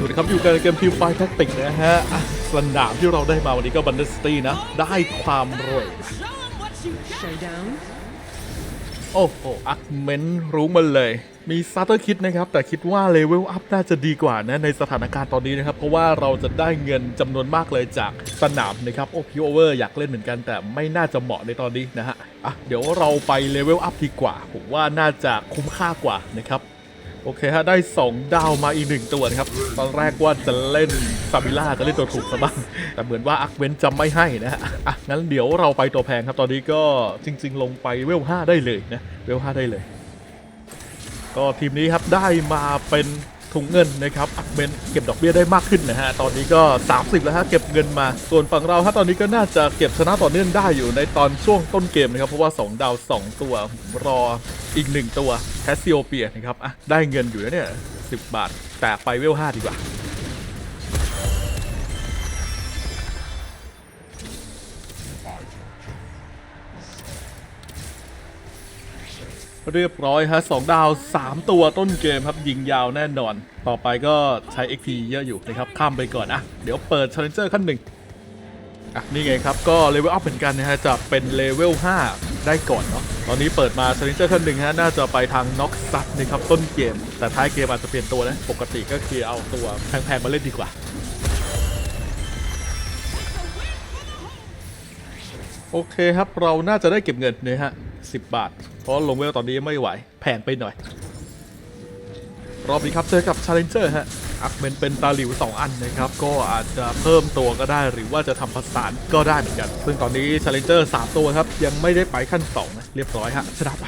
สวัสดีครับอยู่กันในเกมทีมไฟแท็กติกนะฮะอะสนามที่เราได้มาวันนี้ก็บันเดอร์สตีนะ ได้ความรวย Showdown. โอ้โหอักเมนรู้มันเลย มีซัตเตอร์คิดนะครับ แต่คิดว่าเลเวลอัพน่าจะดีกว่านะ ในสถานการณ์ตอนนี้นะครับ เพราะว่าเราจะได้เงินจำนวนมากเลยจากสนามนะครับ โอ้พิโอเวอร์อยากเล่นเหมือนกัน แต่ไม่น่าจะเหมาะในตอนนี้นะฮะอะเดี๋ยวเราไปเลเวลอัพดีกว่า ผมว่าน่าจะคุ้มค่ากว่านะครับ โอเคฮะได้ 2 ดาวมาอีกหนึ่งตัวนะครับ ตอนแรกว่าจะเล่นซาบิล่าจะเล่นตัวถูกซะบ้าง แต่เหมือนว่าอักเวนจะไม่ให้นะฮะอะงั้นเดี๋ยวเราไปตัวแพงครับ ตอนนี้ก็จริง ๆ ลงไปเวล 5 ได้เลยนะ เวล 5 ได้เลย ก็ทีมนี้ครับได้มาเป็น ถุงเงินนะครับอักเบนเก็บดอกเบี้ยได้มากขึ้นนะฮะ ตอนนี้ก็ 30 แล้วฮะ เก็บเงินมา ส่วนฝั่งเราฮะตอนนี้ก็น่าจะเก็บชนะต่อเนื่องได้อยู่ในตอนช่วงต้นเกมนะครับ เพราะว่า 2 ดาว 2 ตัวรออีก 1 ตัวแคสซิโอเปียนะครับอะได้เงินอยู่แล้วเนี่ย 10 บาท แต่ไปเวล 5 ดีกว่า เรียบร้อยฮะสองดาว 3 ตัวต้นเกมครับยิงยาวแน่นอน ต่อไปก็ใช้ XP เยอะอยู่นะครับ ข้ามไปก่อนอะ เดี๋ยวเปิด Challenger ขั้นหนึ่งอะ นี่ไงครับ ก็เลเวลอัพเหมือนกันนะฮะ จะเป็นเลเวล 5 ได้ก่อนเนาะตอนนี้เปิดมา Challenger ขั้นหนึ่งฮะ น่าจะไปทางน็อกซัดนะครับต้นเกม แต่ท้ายเกมอาจจะเปลี่ยนตัวนะปกติก็คือเอาตัวแพงๆมาเล่นดีกว่าโอเคครับ เราน่าจะได้เก็บเงินนะฮะ 10บาท เพราะลงเวลตอนนี้ไม่ไหว แพงไปหน่อย รอบนี้ครับเจอกับ Challenger ฮะอักเมนเป็นตาหลิว 2 อันนะครับ ก็อาจจะเพิ่มตัวก็ได้หรือว่าจะทำผสานก็ได้เหมือนกัน ซึ่งตอนนี้ Challenger 3 ตัวครับ ยังไม่ได้ไปขั้น 2 นะ เรียบร้อยฮะชนะไป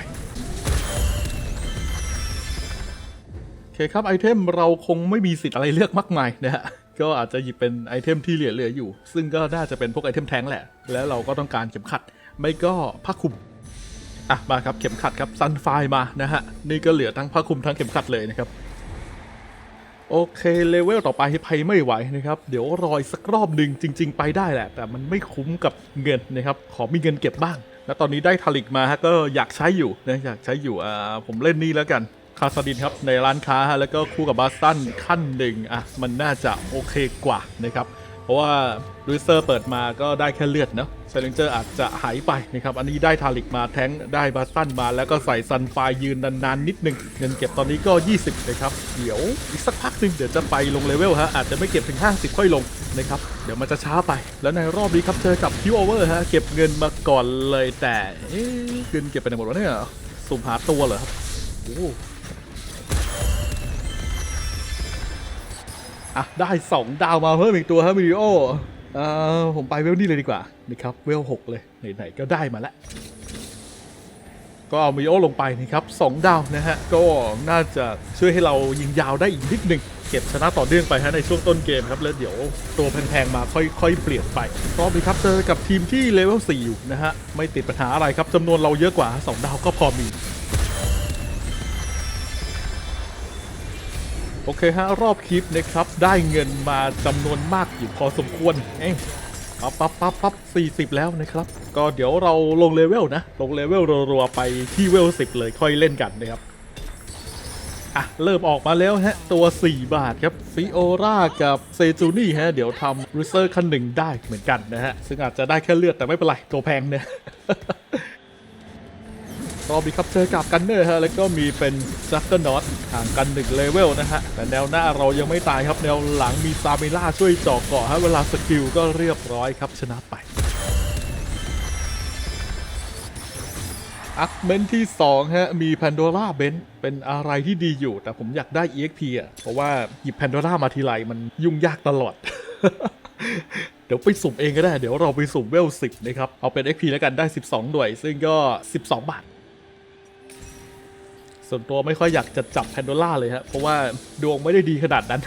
โอเคครับไอเทมเราคงไม่มีสิทธิ์อะไรเลือกมากมายนะฮะก็อาจจะหยิบเป็นไอเทมที่เหลือๆอยู่ ซึ่งก็น่าจะเป็นพวกไอเทมแท้งแหละ แล้วเราก็ต้องการเข็มขัด ไม่ก็ผ้าคลุม อะมาครับเข็มขัดครับซันไฟมานะฮะนี่ก็เหลือทั้งผ้าคลุมทั้งเข็มขัดเลยนะครับโอเคเลเวลต่อไปไปไม่ไหวนะครับ เดี๋ยวรอยสักรอบหนึ่งจริง ๆ ไปได้แหละ แต่มันไม่คุ้มกับเงินนะครับ ขอมีเงินเก็บบ้าง แล้วตอนนี้ได้ทาลิกมาฮะก็อยากใช้อยู่นะอยากใช้อยู่อ่าผมเล่นนี่แล้วกันคาซาดินครับในร้านค้าฮะแล้วก็คู่กับบาสตันขั้นหนึ่งอะมันน่าจะโอเคกว่านะครับ ราะว่าลูเซอร์เปิดมาก็ได้แค่เลือดเนาะเซเลนเจอร์อาจจะหายไปนะครับ อันนี้ได้ทาลิกมาแท้งได้บาสตันมา แล้วก็ใส่ซันไฟยืนนานๆนิดนึงเงินเก็บตอนนี้ก็ 20 นะครับ เดี๋ยวอีกสักพักหนึ่งเดี๋ยวจะไปลงเลเวลฮะ อาจจะไม่เก็บถึง 50 ค่อยลงนะครับ เดี๋ยวมันจะช้าไป แล้วในรอบนี้ครับเจอกับคิวโอเวอร์ฮะ เก็บเงินมาก่อนเลยแต่เอ๊ะเงินเก็บไปไหนหมดวะเนี่ย สุ่มหาตัวเหรอครับโอ้ อะได้ 2 ดาวมาเพิ่มอีกตัวครับวิดีโอเอ่อผมไปเวลนี่เลยดีกว่านะครับเวล6เลยไหนๆก็ได้มาแล้วก็เอามิโอลงไปนะครับ2ดาวนะฮะก็น่าจะช่วยให้เรายิงยาวได้อีกนิดหนึ่งเก็บชนะต่อเนื่องไปฮะในช่วงต้นเกมครับแล้วเดี๋ยวตัวแพงๆมาค่อยๆเปลี่ยนไปรอบนี้ครับเจอกับทีมที่เลเวล4อยู่นะฮะไม่ติดปัญหาอะไรครับจำนวนเราเยอะกว่า 2 ดาวก็พอมี อเคฮะรอบคลิปนะครับได้เงินมาจำนวนมากอยู่พอสมควรเอ้ยปั๊บปั๊บปั๊บปั๊บสี่สิบแล้วนะครับ ก็เดี๋ยวเราลงเลเวลนะ ลงเลเวลรัวๆไปที่เวลสิบเลยค่อยเล่นกันนะครับอะ เริ่มออกมาแล้วฮะ ตัว 4 บาทครับฟิโอรากับเซจูนี่ฮะ เดี๋ยวทำรูเซอร์ขั้นหนึ่งได้เหมือนกันนะฮะ ซึ่งอาจจะได้แค่เลือดแต่ไม่เป็นไร ตัวแพงเนี่ย รอบนี้ครับเจอกับกันเนอร์ฮะแล้วก็มีเป็นจักเกอร์นอตห่างกันหนึ่งเลเวลนะฮะแต่แนวหน้าเรายังไม่ตายครับแนวหลังมีซาเมล่าช่วยจาะเกาะฮะเวลาสกิลก็เรียบร้อยครับชนะไปอักเมนที่ 2 ฮะ มีแพนโดร่าเบนเป็นอะไรที่ดีอยู่ แต่ผมอยากได้ EXP อะ เพราะว่าหยิบแพนโดร่ามาทีไรมันยุ่งยากตลอด เดี๋ยวไปสุ่มเองก็ได้ เดี๋ยวเราไปสุ่มเวล 10 นะครับ เอาเป็น XP แล้วกันได้ 12 หน่วย ซึ่งก็ 12 บาท ส่วนตัวไม่ค่อยอยากจะจับแพนโดล่าเลยฮะเพราะว่าดวงไม่ได้ดีขนาดนั้น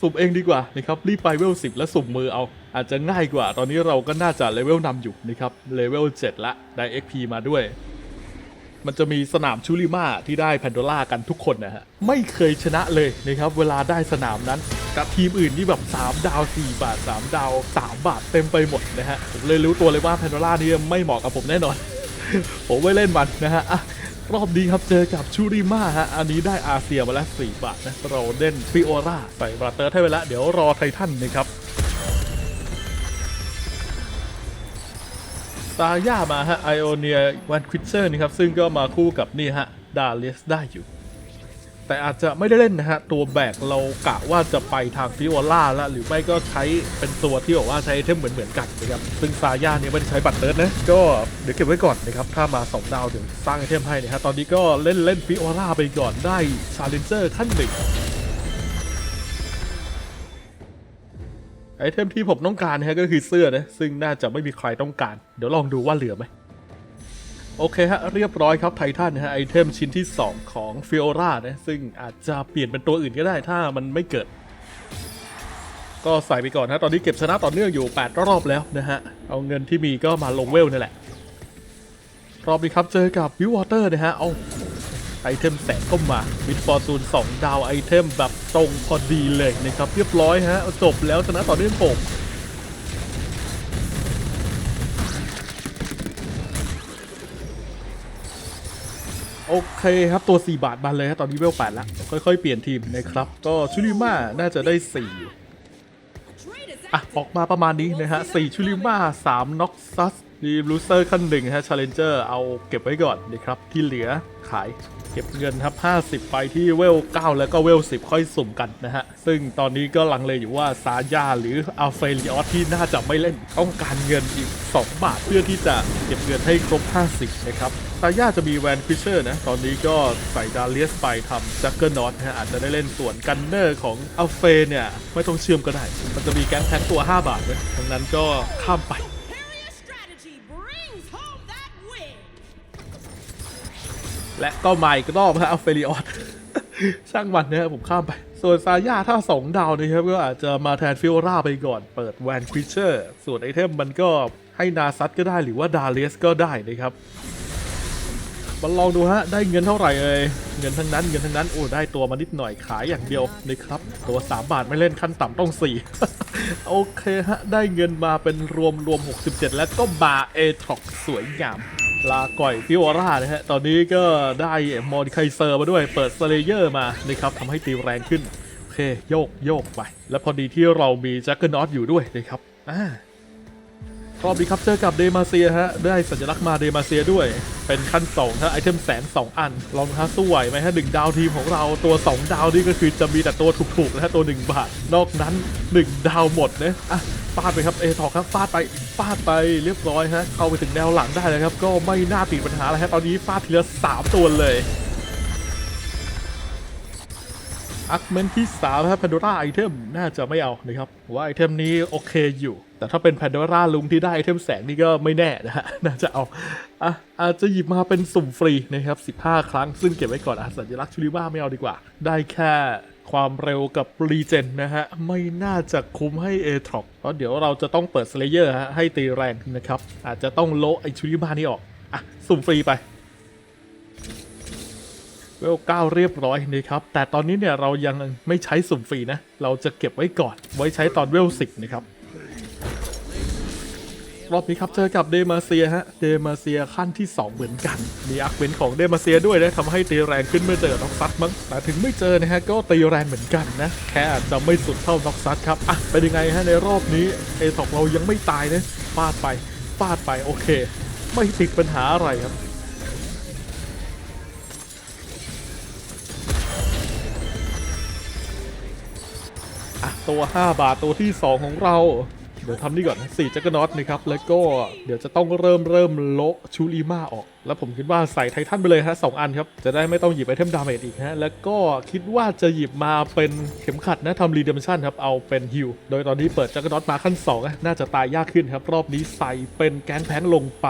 สุ่มเองดีกว่านะครับรีบไปเวล10แล้วสุ่มมือเอาอาจจะง่ายกว่า ตอนนี้เราก็น่าจะเลเวลนำอยู่นะครับเลเวล7ละได้ XP มาด้วยมันจะมีสนามชูริมาที่ได้แพนโดล่ากันทุกคนนะฮะ ไม่เคยชนะเลยนะครับ เวลาได้สนามนั้น กับทีมอื่นที่แบบ 3 ดาว 4 บาท 3 ดาว 3 บาทเต็มไปหมดนะฮะ ผมเลยรู้ตัวเลยว่าแพนโดล่านี่ไม่เหมาะกับผมแน่นอน ผมไม่เล่นมันนะฮะ รอบนี้ครับเจอกับชูริมาฮะ อันนี้ได้อาเซียมาแล้ว4บาทนะเราเด่นฟิโอราใส่บราเตอร์ให้ไปแล้วเดี๋ยวรอไททันนะครับตาย่ามาฮะไอโอเนียวันควิเซอร์นี่ครับ ซึ่งก็มาคู่กับนี่ฮะ ดาเลสได้อยู่ แต่อาจจะไม่ได้เล่นนะฮะ ตัวแบกเรากะว่าจะไปทางฟิโอล่าแล้วหรือไม่ก็ใช้เป็นตัวที่บอกว่าใช้เทมเหมือนเหมือนกันนะครับซึ่งซาย่าเนี่ยไม่ได้ใช้บัตรเติร์ดนะ ก็เดี๋ยวเก็บไว้ก่อนนะครับ ถ้ามา 2 ดาวเดี๋ยวสร้างไอเทมให้นะฮะตอนนี้ก็เล่นเล่นฟิโอล่าไปก่อนได้ชาเลนเจอร์ขั้นหนึ่งไอเทมที่ผมต้องการนะฮะก็คือเสื้อนะซึ่งน่าจะไม่มีใครต้องการ เดี๋ยวลองดูว่าเหลือไหม โอเคฮะ เรียบร้อยครับไททันนะฮะไอเทมชิ้นที่ 2 ของฟิโอรานะซึ่งอาจจะเปลี่ยนเป็นตัวอื่นก็ได้ถ้ามันไม่เกิด ก็ใส่ไปก่อนนะตอนนี้เก็บชนะต่อเนื่องอยู่ 8 รอบแล้วนะฮะ เอาเงินที่มีก็มาลงเวลนี่แหละ รอบนี้ครับเจอกับวิววอเตอร์นะฮะเอาไอเทมแสข้ามาวิดฟอร์ซูน2ดาวไอเทมแบบตรงพอดีเลยนะครับเรียบร้อยฮะจบแล้วชนะต่อเนื่องผม โอเคครับตัว 4 บาทมาเลยครับตอนนี้เวล8แล้ว ค่อยๆ เปลี่ยนทีมนะครับ ก็ชูริมาน่าจะได้ 4 อะ ออกมาประมาณนี้นะฮะ4ชูริมา3น็อกซัสดีลูเซอร์ขั้นหนึ่งฮะชาเลนเจอร์เอาเก็บไว้ก่อนนะครับ ที่เหลือขายเก็บเงินครับ 50 ไปที่เวล 9 แล้วก็เวล 10 ค่อยสุ่มกันนะฮะ ซึ่งตอนนี้ก็ลังเลอยู่ว่าซาย่าหรืออัลเฟริออสที่น่าจะไม่เล่น ต้องการเงินอีก 2 บาทเพื่อที่จะเก็บเงินให้ครบ 50 นะครับ ซาย่าจะมีแวนฟิชเชอร์นะ ตอนนี้ก็ใส่ดาเลียสไปทำจักเกอร์นอตนะฮะอาจจะได้เล่นส่วนกันเนอร์ของอัลเฟเนี่ย ไม่ต้องเชื่อมก็ได้ มันจะมีแก๊งแพ็คตัว 5 บาทนะดังนั้นก็ข้ามไปและก็มาอีกรอบฮะอัลเฟริออสช่างมันนะครับผมข้ามไป ส่วนซาย่าถ้า 2 ดาวนะครับ ก็อาจจะมาแทนฟิโอราไปก่อนเปิดแวนควิเชอร์ ส่วนไอเทมมันก็ให้นาซัตก็ได้หรือว่าดาเลสก็ได้นะครับ มาลองดูฮะ ได้เงินเท่าไหร่เอ่ยเงินทั้งนั้นเงินทั้งนั้นโอ้ได้ตัวมานิดหน่อยขายอย่างเดียวนะครับ ตัว 3 บาทไม่เล่นขั้นต่ำต้อง 4 โอเคฮะ ได้เงินมาเป็นรวมรวม 67 แล้วก็บาเอท็อกสวยงามลาก่อยฟิโอรานะฮะ ตอนนี้ก็ได้มอดิไคเซอร์มาด้วยเปิดสเลเยอร์มานะครับทำให้ตีแรงขึ้น โอเค โยกโยกไป แล้วพอดีที่เรามีแจ็คเกอร์นอตอยู่ด้วยนะครับอ่า รอบนี้ครับเจอกับเดมาเซียฮะได้สัญลักษณ์มาเดมาเซียด้วย เป็นขั้น2ฮะไอเทมแสนสองอัน ลองฮะสู้ไหวไหมฮะหนึ่งดาวทีมของเราตัว 2 ดาวนี่ก็คือจะมีแต่ตัวถูกๆนะฮะตัว 1 บาท นอกนั้น 1 ดาวหมดนะอะฟาดไปครับเอทอกครับฟาดไปฟาดไปเรียบร้อยฮะเข้าไปถึงแนวหลังได้เลยครับ ก็ไม่น่าติดปัญหาอะไรฮะตอนนี้ฟาดทีละสามตัวเลยอักเมนที่3ครับแพนโดราไอเทมน่าจะไม่เอานะครับว่าไอเทมนี้โอเคอยู่ แต่ถ้าเป็นแพนโดราลุงที่ได้ไอเทมแสงนี่ก็ไม่แน่นะฮะ น่าจะเอาอะอาจจะหยิบมาเป็นสุ่มฟรีนะครับ 15 ครั้ง ซึ่งเก็บไว้ก่อนอะสัญลักษณ์ชูริมาไม่เอาดีกว่า ได้แค่ความเร็วกับรีเจนนะฮะ ไม่น่าจะคุ้มให้เอทรอกเพราะเดี๋ยวเราจะต้องเปิดสเลเยอร์ฮะให้ตีแรงนะครับ อาจจะต้องโลไอชูริมานี่ออกอะสุ่มฟรีไปเวลเก้าเรียบร้อยนะครับ แต่ตอนนี้เนี่ยเรายังไม่ใช้สุ่มฟรีนะ เราจะเก็บไว้ก่อน ไว้ใช้ตอนเวลสิบนะครับ รอบนี้ครับเจอกับเดมาเซียฮะ เดมาเซียขั้นที่ 2 เหมือนกัน มีอาร์คเวนของเดมาเซียด้วยนะทำให้ตีแรงขึ้นเมื่อเจอน็อกซัดมั้ง แต่ถึงไม่เจอนะฮะก็ตีแรงเหมือนกันนะ แค่อาจจะไม่สุดเท่าน็อกซัดครับ อะเป็นยังไงฮะในรอบนี้เอทอกเรายังไม่ตายนะฟาดไปฟาดไปโอเค ไม่ติดปัญหาอะไรครับอะตัว 5 บาทตัวที่ 2 ของเรา ดี๋ยวทำนี่ก่อน4จักรนอตนะครับแล้วก็เดี๋ยวจะต้องเริ่มเริ่มโละชูริมาออก แล้วผมคิดว่าใส่ไททันไปเลยฮะสองอันครับ จะได้ไม่ต้องหยิบไอเทมดาเมจอีกฮะแล้วก็คิดว่าจะหยิบมาเป็นเข็มขัดนะทำรีเดมชั่นครับเอาเป็นฮิลโดยตอนนี้เปิดจักรนอตมาขั้น2อะน่าจะตายยากขึ้นครับ รอบนี้ใส่เป็นแกนแพงลงไป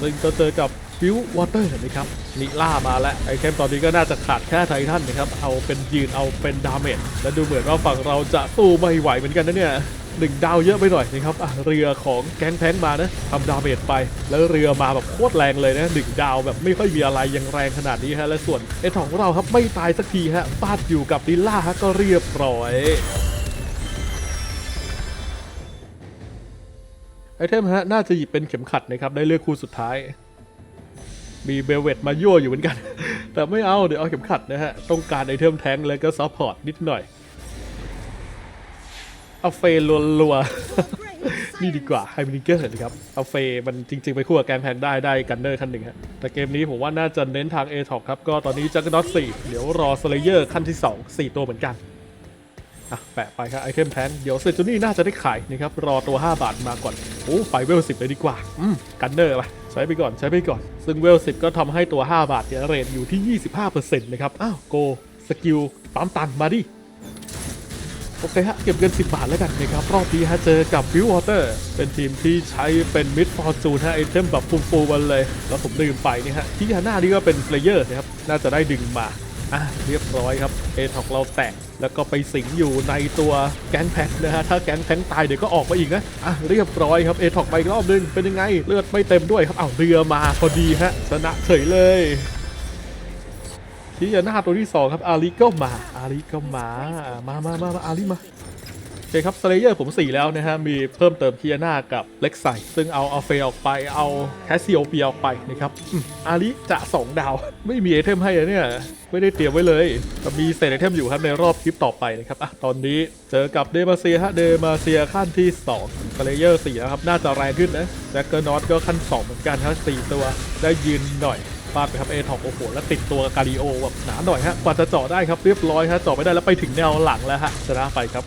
ซึ่งก็เจอกับฟิววอเตอร์นะครับนิล่ามาแล้วไอเทมตอนนี้ก็น่าจะขาดแค่ไททันนะครับ เอาเป็นยืนเอาเป็นดาเมจและดูเหมือนว่าฝั่งเราจะสู้ไม่ไหวเหมือนกันนะเนี่ย หนึ่งดาวเยอะไปหน่อยนะครับเรือของแก๊งแพงมานะทำดาเมจไป แล้วเรือมาแบบโคตรแรงเลยนะหนึ่งดาวแบบไม่ค่อยมีอะไรยังแรงขนาดนี้ฮะและส่วนไอทองของเราครับไม่ตายสักทีฮะฟาดอยู่กับนิล่าฮะก็เรียบร้อยไอเทมฮะน่าจะหยิบเป็นเข็มขัดนะครับได้เลือกคู่สุดท้าย มีเบลเวตมายั่วอยู่เหมือนกัน แต่ไม่เอาเดี๋ยวเอาเข็มขัดนะฮะต้องการไอเทมแทงแล้วก็ซัพพอร์ตนิดหน่อย เอาเฟย์ลัวๆ นี่ดีกว่าไฮมินิเกอร์นะครับ เอาเฟย์มันจริง ๆ ไปคู่กับแกนแพงได้ได้กันเนอร์ขั้นหนึ่งฮะแต่เกมนี้ผมว่าน่าจะเน้นทาง a t o ครับ ก็ตอนนี้จักรนอต4เดี๋ยวรอสเลเยอร์ขั้นที่ 2 4 ตัวเหมือนกันอะแปะไปครับไอเทมแทงเดี๋ยวเซจูนี่น่าจะได้ขายนะครับรอตัว 5 บาทมาก่อนโอ้ไปเวล10เลยดีกว่าอืมกันเนอร์ไปใช้ไปก่อนใช้ไปก่อน ซึ่งเวล10ก็ทำให้ตัว 5 บาทเนี่ยเรทอยู่ที่ 25%นะครับอ้าวโกสกิลปั๊มตันมาดิ โอเคฮะ เก็บเงิน 10 บาทแล้วกันนะครับ รอบนี้ฮะเจอกับฟิววอเตอร์เป็นทีมที่ใช้เป็นมิดฟอร์จูนฮะไอเทมแบบฟูลๆกันเลย แล้วผมลืมไปนี่ฮะที่ฮาน่านี่ก็เป็นเพลเยอร์นะครับ น่าจะได้ดึงมาอะเรียบร้อยครับเอทอกเราแตกแล้วก็ไปสิงอยู่ในตัวแก๊งแพ็คนะฮะถ้าแก๊งแพ็คตายเดี๋ยวก็ออกมาอีกนะอะเรียบร้อยครับเอทอกไปรอบนึงเป็นยังไงเลือดไม่เต็มด้วยครับอ้าวเรือมาพอดีฮะชนะเฉยเลย ที่จะหน้าตัวที่2ครับอาริก็มาอาริก็มามามามามาอาริมาโอเคครับสเลเยอร์ผม4แล้วนะฮะมีเพิ่มเติมคียนากับเล็กไซซึ่งเอาเอาเฟยออกไปเอาแคสซิโอเปียออกไปนะครับอาริจะ2ดาว ไม่มีไอเทมให้เนี่ยไม่ได้เตรียมไว้เลยแต่มีเศษไอเทมอยู่ครับในรอบคลิปต่อไปนะครับอะตอนนี้เจอกับเดมาเซียฮะเดมาเซียขั้นที่2สเลเยอร์4แล้วครับน่าจะแรงขึ้นนะแจ็คเกอร์นอตก็ขั้น2เหมือนกันครับ4ตัวได้ยืนหน่อย ฟาดไปครับเอท็อปโอ้โหแล้วติดตัวกาดิโอแบบหนาหน่อยฮะกว่าจะเจาะได้ครับเรียบร้อยฮะเจาะไม่ได้แล้วไปถึงแนวหลังแล้วฮะชนะไปครับ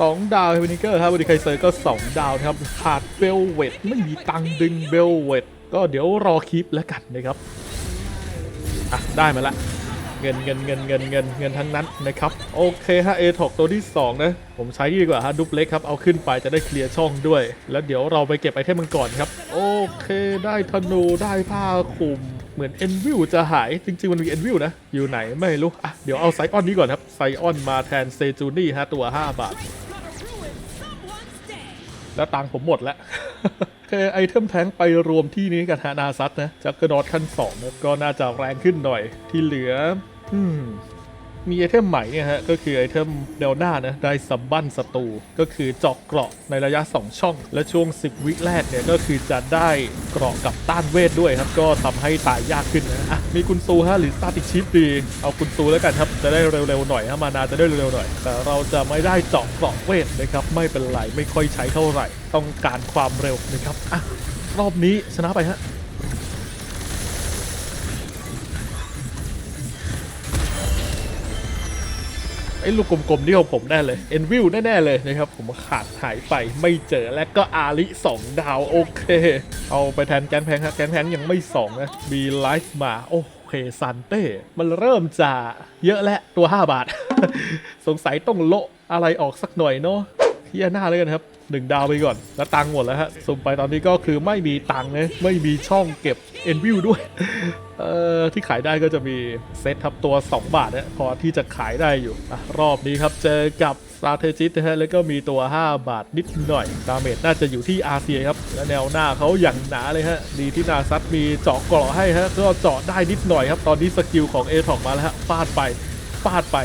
สองดาวเฮมินิเกอร์ครับบริไคเซอร์ก็2ดาวนะครับขาดเบลเวตไม่มีตังดึงเบลเวตก็เดี๋ยวรอคลิปแล้วกันนะครับ อะ ได้มาละ เงินเงินเงินเงินเงินเงินทั้งนั้นนะครับ โอเคฮะเอทอกตัวที่ 2 นะ ผมใช้ดีกว่าฮะดุปเล็กครับ เอาขึ้นไปจะได้เคลียร์ช่องด้วย แล้วเดี๋ยวเราไปเก็บไอเทมมันก่อนครับ โอเค ได้ธนูได้ผ้าคลุมเหมือนเอ็นวิวจะหายจริงๆ มันมีเอ็นวิวนะ อยู่ไหนไม่รู้อะเดี๋ยวเอาไซออนนี้ก่อนครับไซออนมาแทนเซจูนี่ฮะตัว 5 บาท แล้วตังค์ผมหมดแล้ว เคไอเทมแทงไปรวมที่นี้กันฮานาซัตนะจากกระดอดขั้น2นะก็น่าจะแรงขึ้นหน่อยที่เหลือ อืม มีไอเทมใหม่เนี่ยฮะก็คือไอเทมแนวหน้านะได้ซับบั้นศัตรูก็คือเจาะเกราะในระยะ 2 ช่อง และช่วง 10 วิแรกเนี่ยก็คือจะได้เกราะกับต้านเวทด้วยครับ ก็ทำให้ตายยากขึ้นนะอะมีกุนซูฮะหรือสตาติชิปดี เอากุนซูแล้วกันครับ จะได้เร็วๆหน่อยฮะมานาจะได้เร็วๆหน่อย แต่เราจะไม่ได้เจาะเกราะเวทนะครับไม่เป็นไรไม่ค่อยใช้เท่าไหร่ ต้องการความเร็วนะครับอะรอบนี้ชนะไปฮะ อ้ลูกกลมๆนี่ของผมแน่เลยเอ็นวิวแน่ๆเลยนะครับ ผมขาดหายไปไม่เจอและก็อาริ2 ดาว โอเค เอาไปแทนแกนแพงครับแกนแพงยังไม่ 2 นะมีไลฟ์มา โอเคซันเต้ มันเริ่มจะเยอะและตัว 5 บาท สงสัยต้องโละอะไรออกสักหน่อยเนาะ เฮียหน้าเลยกันครับหนึ่งดาวไปก่อน แล้วตังหมดแล้วฮะสุ่มไปตอนนี้ก็คือไม่มีตังค์นะไม่มีช่องเก็บเอ็นวิวด้วยเอ่อที่ขายได้ก็จะมีเซตครับตัว 2 บาทเนี่ยพอที่จะขายได้อยู่อะรอบนี้ครับเจอกับ s t r a t e g i นะฮะแล้วก็มีตัว 5 บาทนิดหน่อยดาเมจน่าจะอยู่ที่อาเซียครับและแนวหน้าเขาอย่างหนาเลยฮะดีที่นาซัตมีเจาะกราะให้ฮะก็เจาะได้นิดหน่อยครับ ตอนนี้สกิลของเอทอกมาแล้วฮะฟาดไปฟาดไป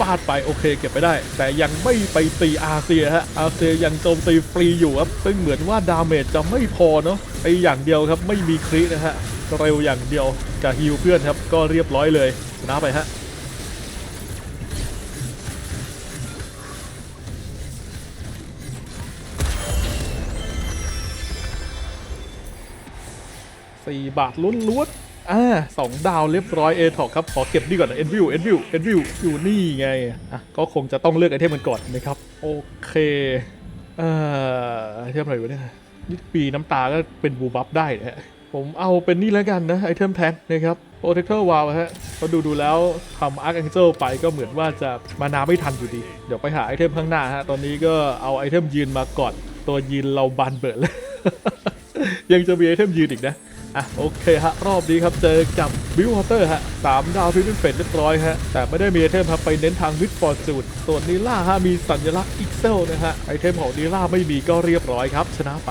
ฟาดไปโอเคเก็บไปได้ แต่ยังไม่ไปตีอาเซียฮะอาเซียยังโจมตีฟรีอยู่ครับซึ่งเหมือนว่าดาเมจจะไม่พอเนาะไปอย่างเดียวครับไม่มีครินะฮะเร็วอย่างเดียวกับฮิวเพื่อนครับก็เรียบร้อยเลยชนะไปฮะสี่บาทลุ้นลวน อ่าสองดาวเรียบร้อยเอทอกครับ ขอเก็บนี่ก่อนนะเอ็นวิวเอ็นวิวเอ็นวิวอยู่นี่ไง อะ ก็คงจะต้องเลือกไอเทมมันก่อนนะครับ โอเค เอ่อไอเทมอะไรวะเนี่ยนี่ปีน้ำตาก็เป็นบูบัฟได้นะผมเอาเป็นนี่แล้วกันนะ ไอเทมแทนนะครับโปรเทคเตอร์วาลฮะพอดูดูแล้วทำอาร์คแองเจิลไปก็เหมือนว่าจะมานาไม่ทันอยู่ดี เดี๋ยวไปหาไอเทมข้างหน้าฮะ ตอนนี้ก็เอาไอเทมยืนมาก่อน ตัวยืนเราบานเบิดเลย ยังจะมีไอเทมยืนอีกนะ อะโอเคฮะรอบนี้ครับเจอกับบิววอเตอร์ฮะสามดาวพิพิเฟตเรียบร้อยฮะแต่ไม่ได้มีไอเทมครับไปเน้นทางวิดฟอร์จูดส่วนนีล่าฮะมีสัญลักษณ์อิกเซลนะฮะไอเทมของนีล่าไม่มีก็เรียบร้อยครับ ชนะไป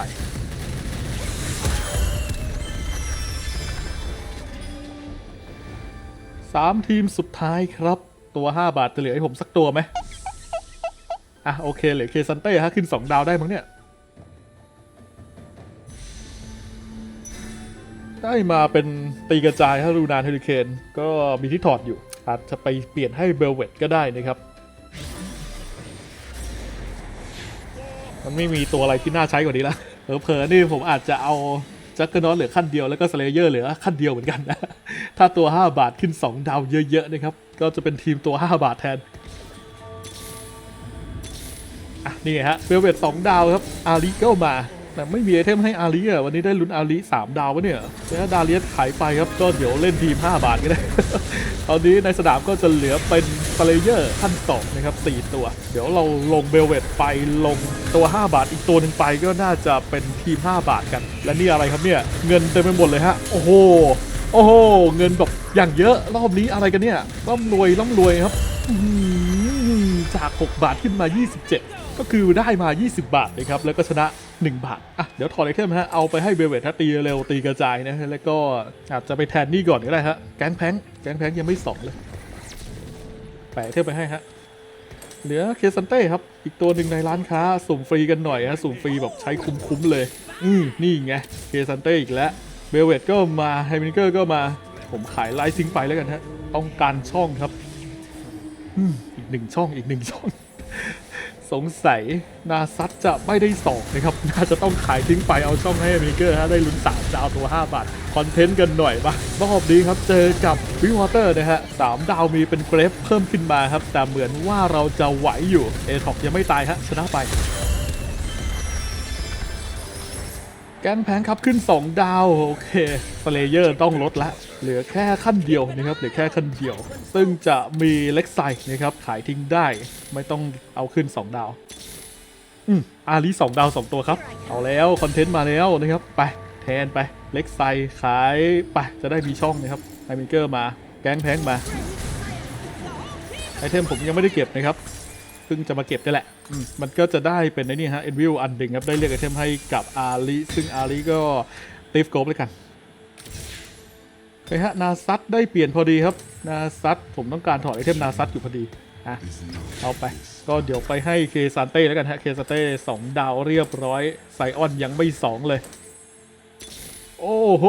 สามทีมสุดท้ายครับ ตัว 5 บาทจะเหลือให้ผมสักตัวไหมอะโอเคเหลือเคซันเต้ฮะขึ้น 2 ดาวได้มั้งเนี่ย ได้มาเป็นตีกระจายฮารูนานเฮลิเคน ก็มีที่ถอดอยู่ อาจจะไปเปลี่ยนให้เบลเวตก็ได้นะครับ มันไม่มีตัวอะไรที่น่าใช้กว่านี้ละเผลอๆนี่ผมอาจจะเอาจักรนอตเหลือขั้นเดียวแล้วก็สเลเยอร์เหลือขั้นเดียวเหมือนกันนะ ถ้าตัว 5 บาทขึ้น 2 ดาวเยอะๆนะครับ ก็จะเป็นทีมตัว 5 บาทแทน อะ นี่ไงฮะเวลเวตสองดาวครับ อาริก็มา แต่ไม่มีไอเทมให้อาริอะวันนี้ได้ลุ้นอาริสามดาววะเนี่ยแล้วดาเลียสขายไปครับก็เดี๋ยวเล่นทีม 5 บาทก็ได้ ตอนนี้ในสนามก็จะเหลือเป็นสเลเยอร์ขั้นสองนะครับสี่ตัว เดี๋ยวเราลงเบลเวตไปลงตัว 5 บาทอีกตัวหนึ่งไปก็น่าจะเป็นทีม 5 บาทกัน และนี่อะไรครับเนี่ยเงินเต็มไปหมดเลยฮะโอ้โหโอ้โหเงินแบบอย่างเยอะรอบนี้อะไรกันเนี่ยร่ำรวยร่ำรวยครับอื้อหือจาก 6 บาทขึ้นมา 27 ก็คือได้มา 20 บาทนะครับแล้วก็ชนะ 1 บาท อะ เดี๋ยวถอดไอเทมฮะ เอาไปให้เบลเวทถ้าตีเร็วตีกระจายนะฮะ แล้วก็อาจจะไปแทนนี่ก่อนก็ได้ฮะ แก๊งแพงแก๊งแพงยังไม่สองเลยแปะเทมไปให้ฮะ เหลือเคซันเต้ครับ อีกตัวหนึ่งในร้านค้าสุ่มฟรีกันหน่อยฮะ สุ่มฟรีแบบใช้คุ้มๆเลย อืมนี่ไง เคซันเต้อีกแล้ว เบลเวตก็มาไฮมินเกอร์ก็มา ผมขายไลท์ซิงไปแล้วกันฮะ ต้องการช่องครับ อืมอีกหนึ่งช่อง อีกหนึ่งช่อง สงสัยนาซัตจะไม่ได้สองนะครับ น่าจะต้องขายทิ้งไปเอาช่องให้อเมริเกอร์ฮะได้ลุ้นสามดาวตัว 5 บาท คอนเทนต์กันหน่อยปะรอบนี้ครับ เจอกับวิวอเตอร์นะฮะสามดาวมีเป็นเกรฟเพิ่มขึ้นมาครับ แต่เหมือนว่าเราจะไหวอยู่ เอท็อกยังไม่ตายฮะ ชนะไปแกนแพงครับขึ้น 2 ดาว โอเคสเลเยอร์ต้องลดละ เหลือแค่ขั้นเดียวนะครับเหลือแค่ขั้นเดียว ซึ่งจะมีเล็กไซนะครับขายทิ้งได้ไม่ต้องเอาขึ้น 2 ดาวอืมอาลีสองดาว 2 ตัวครับ เอาแล้ว คอนเทนต์มาแล้วนะครับ ไปแทนไปเล็กไซขายไปจะได้มีช่องนะครับไฮมิเกอร์มาแก๊งแพงมาไอเทมผมยังไม่ได้เก็บนะครับเพิ่งจะมาเก็บนี่แหละอืมมันก็จะได้เป็นไอ้นี่ฮะเอ็นวิวอันหนึ่งครับได้เรียกไอเทมให้กับอาลีซึ่งอาลีก็ตีฟโกบเลยกัน ไปฮะนาซัตได้เปลี่ยนพอดีครับ นาซัตผมต้องการถอดไอเทมนาซัตอยู่พอดีอะเอาไป ก็เดี๋ยวไปให้เคซานเต้แล้วกันฮะเคซานเต้สองดาวเรียบร้อยไซออนยังไม่สองเลย โอ้โห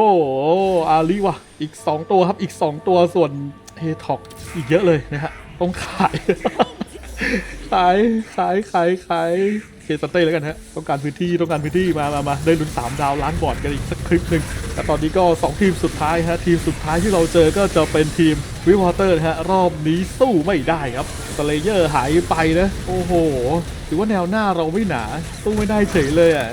อาลีวะอีก 2 ตัวครับอีก 2 ตัวส่วนเฮท็อกอีกเยอะเลยนะฮะต้องขาย ขายขายขายขาย เคสเต้แล้วกันฮะต้องการพื้นที่ต้องการพื้นที่มามามาได้ลุ้น3ดาวล้านบอร์ดกันอีกสักคลิปหนึ่งแต่ตอนนี้ก็ 2 ทีมสุดท้ายฮะทีมสุดท้ายที่เราเจอก็จะเป็นทีมวิวอเตอร์ฮะรอบนี้สู้ไม่ได้ครับสเลเยอร์หายไปนะโอ้โหถือว่าแนวหน้าเราไม่หนาสู้ไม่ได้เฉยเลยอะ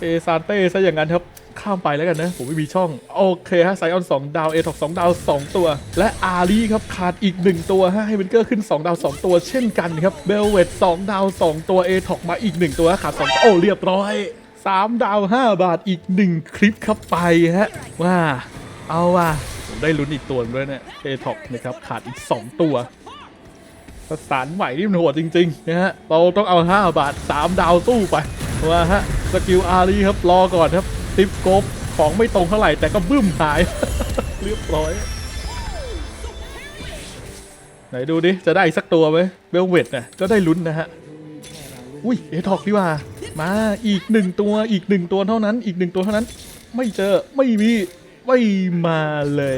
เอซานเต้ซะอย่างนั้นครับ ข้ามไปแล้วกันนะ ผมไม่มีช่อง โอเคฮะไซออน2ดาวเอท็อก2ดาว2ตัว และอารีครับขาดอีก1ตัวฮะให้เบนเกอร์ขึ้น2ดาว2ตัวเช่นกันครับเบลเวต2ดาว2ตัวเอท็อกมาอีก1ตัวขาด2โอ้เรียบร้อย3ดาว5บาทอีก1คลิปครับไปฮะว่าเอาว่าผมได้ลุ้นอีกตัวหนึ่งด้วยเนี่ยเอท็อกนะครับขาดอีก 2 ตัวประสานใหม่ที่มันโหดจริงๆนะฮะเราต้องเอา 5 บาท 3 ดาวสู้ไปว่าฮะสกิลอารีครับรอก่อนครับ ติปโกบของไม่ตรงเท่าไหร่แต่ก็บึ้มหาย เรียบร้อย ไหนดูดิ จะได้อีกสักตัวไหมเบลเวตน่ะก็ได้ลุ้นนะฮะ อุ้ยเอทอกดีกว่า มาอีกหนึ่งตัวอีกหนึ่งตัวเท่านั้น อีกหนึ่งตัวเท่านั้น ไม่เจอไม่มี ไม่มาเลย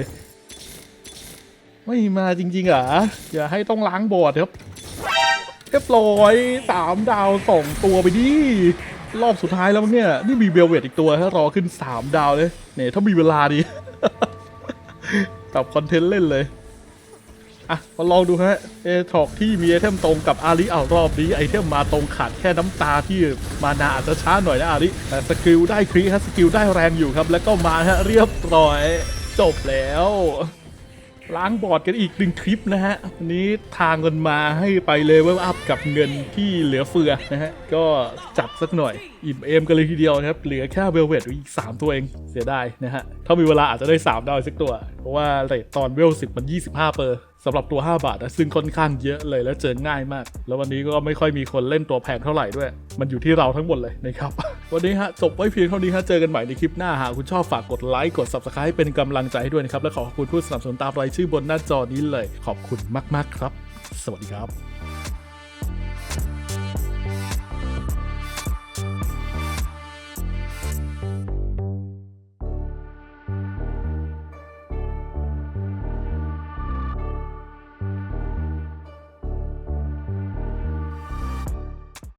ไม่มาจริงๆเหรออย่าให้ต้องล้างบอร์ดครับเรียบร้อยสามดาวสองตัวไปดิ รอบสุดท้ายแล้วมั้งเนี่ย นี่มีเบลเวตอีกตัวให้รอขึ้น 3 ดาวเลยเนี่ยถ้ามีเวลาดีตับคอนเทนต์เล่นเลย อะ มาลองดูฮะเอทอกที่มีไอเทมตรงกับอาริเอารอบนี้ไอเทมมาตรงขาดแค่น้ำตาที่มานาอาจจะช้าหน่อยนะอาริแต่สกิลได้ครีฮะสกิลได้แรงอยู่ครับ แล้วก็มาฮะเรียบร้อย จบแล้ว ล้างบอร์ดกันอีกหนึ่งคลิปนะฮะวันนี้ทางเงินมาให้ไปเลเวลอัพกับเงินที่เหลือเฟือนะฮะ ก็จัดสักหน่อยอิ่มเอมกันเลยทีเดียวนะครับ เหลือแค่เวลเวทอีก 3 ตัวเองเสียดายนะฮะ ถ้ามีเวลาอาจจะได้ 3 ดาวสักตัว เพราะว่าเรทตอนเวล10 มัน 25 เปอร์ สำหรับตัว 5 บาทนะซึ่งค่อนข้างเยอะเลยและเจอง่ายมาก แล้ววันนี้ก็ไม่ค่อยมีคนเล่นตัวแพงเท่าไหร่ด้วย มันอยู่ที่เราทั้งหมดเลยนะครับ วันนี้ฮะจบไว้เพียงเท่านี้ฮะเจอกันใหม่ในคลิปหน้าหากคุณชอบฝากกดไลค์กด subscribe เป็นกำลังใจให้ด้วยนะครับและขอขอบคุณผู้สนับสนุนตามรายชื่อบนหน้าจอนี้เลย ขอบคุณมากๆครับ สวัสดีครับ